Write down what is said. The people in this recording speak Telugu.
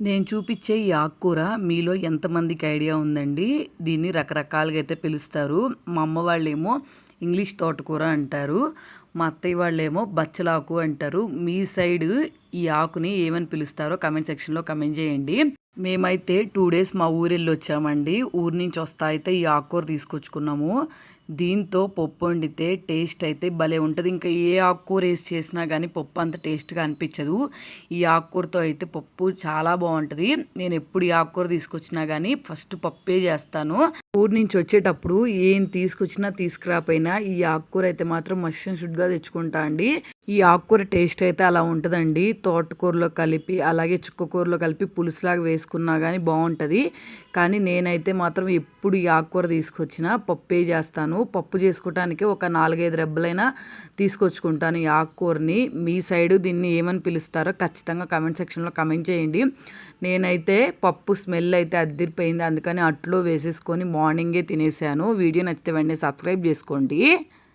నేను చూపించే ఈ ఆకుకూర మీలో ఎంతమందికి ఐడియా ఉందండి? దీన్ని రకరకాలుగా అయితే పిలుస్తారు. మా అమ్మ వాళ్ళేమో ఇంగ్లీష్ తోటకూర అంటారు. మా అత్తయ్య వాళ్ళేమో బచ్చలాకు అంటారు. మీ సైడ్ ఈ ఆకుని ఏమని పిలుస్తారో కమెంట్ సెక్షన్లో కమెంట్ చేయండి. మేమైతే టూ డేస్ మా ఊరు వెళ్ళి వచ్చామండి ఊరి నుంచి వస్తా అయితే ఈ ఆకుకూర తీసుకొచ్చుకున్నాము. దీంతో పప్పు వండితే టేస్ట్ అయితే భలే ఉంటుంది. ఇంకా ఏ ఆకుకూర వేసి చేసినా కానీ పప్పు అంత టేస్ట్గా అనిపించదు. ఈ ఆకుకూరతో అయితే పప్పు చాలా బాగుంటుంది. నేను ఎప్పుడు ఈ ఆకుకూర తీసుకొచ్చినా కానీ ఫస్ట్ పప్పే చేస్తాను. ఊరి నుంచి వచ్చేటప్పుడు ఏం తీసుకొచ్చినా తీసుకురాపోయినా ఈ ఆకుకూర అయితే మాత్రం మస్ట్ షుడ్గా తెచ్చుకుంటా అండి. ఈ ఆకుకూర టేస్ట్ అయితే అలా ఉంటుందండి. తోటకూరలో కలిపి అలాగే చుక్కకూరలో కలిపి పులుసులాగా వేసుకున్నా కానీ బాగుంటుంది. కానీ నేనైతే మాత్రం ఎప్పుడు ఈ ఆకుకూర తీసుకొచ్చినా పప్పే చేస్తాను. పప్పు చేసుకోవటానికి ఒక నాలుగైదు రెబ్బలైనా తీసుకొచ్చుకుంటాను ఈ ఆకుకూరని. మీ సైడు దీన్ని ఏమని పిలుస్తారో ఖచ్చితంగా కమెంట్ సెక్షన్లో కమెంట్ చేయండి. నేనైతే పప్పు స్మెల్ అయితే అద్దరిపోయింది. అందుకని అట్లో వేసేసుకొని మార్నింగే తినేసాను. వీడియో నచ్చితే వెంటనే సబ్స్క్రైబ్ చేసుకోండి.